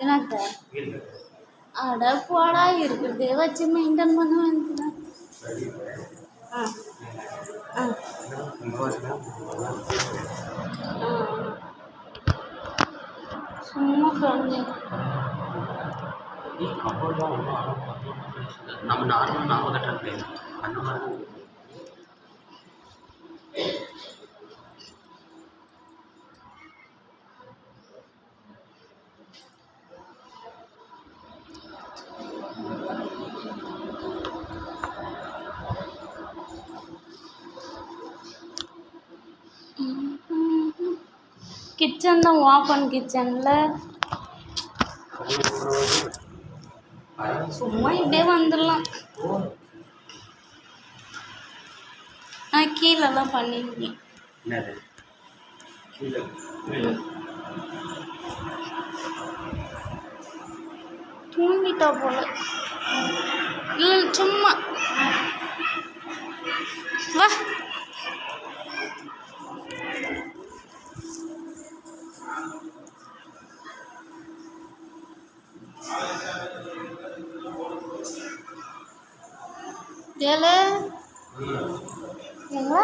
கட்டுறது அட போடா இருக்கிறதே வச்சு மெயின்டைன் பண்ண வேண்டியதான் ஆ. ஆ. சும்மா நம்ம நார்மல் நாம கட்டுறது அந்த மாதிரி கிச்சன் தான் ஓப்பன் கிச்சனில் சும்மா இப்படியே வந்துடலாம். நான் கீழெல்லாம் தான் என்னது? கீழே. தூங்கிட்டா போல. இல்லை சும்மா. வா. ஏழு எங்க